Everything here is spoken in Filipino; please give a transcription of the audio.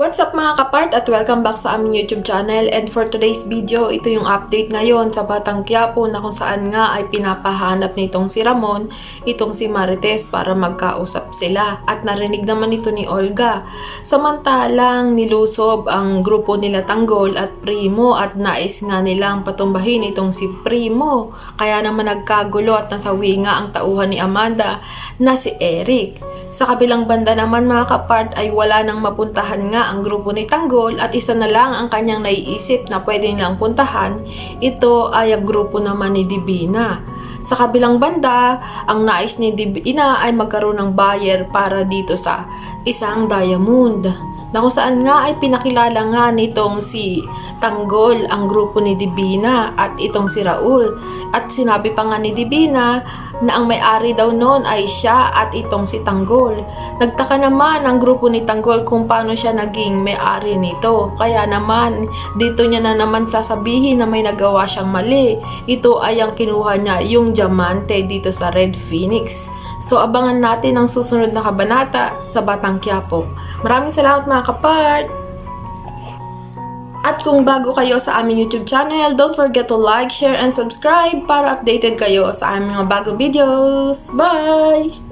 What's up mga kapart at welcome back sa aming YouTube channel and for today's video, ito yung update ngayon sa Batang Quiapo na kung saan nga ay pinapahanap nitong si Ramon, itong si Marites para magkausap sila at narinig naman ito ni Olga. Samantalang nilusob ang grupo nila Tanggol at Primo at nais nga nilang patumbahin itong si Primo. Kaya naman nagkagulo at nasawi nga ang tauhan ni Amanda na si Eric. Sa kabilang banda naman mga kapart ay wala nang mapuntahan nga ang grupo ni Tanggol at isa na lang ang kanyang naiisip na pwede nilang puntahan. Ito ay ang grupo naman ni Divina. Sa kabilang banda, ang nais ni Divina ay magkaroon ng buyer para dito sa isang diamond. Na kung saan nga ay pinakilala nga nitong si Tanggol ang grupo ni Divina at itong si Raul. At sinabi pa nga ni Divina na ang may-ari daw noon ay siya at itong si Tanggol. Nagtaka naman ang grupo ni Tanggol kung paano siya naging may-ari nito. Kaya naman, dito niya na naman sasabihin na may nagawa siyang mali. Ito ay ang kinuha niya, yung diamante dito sa Red Phoenix. So abangan natin ang susunod na kabanata sa Batang Quiapo. Maraming salamat mga kapart! At kung bago kayo sa aming YouTube channel, don't forget to like, share, and subscribe para updated kayo sa aming mga bagong videos. Bye!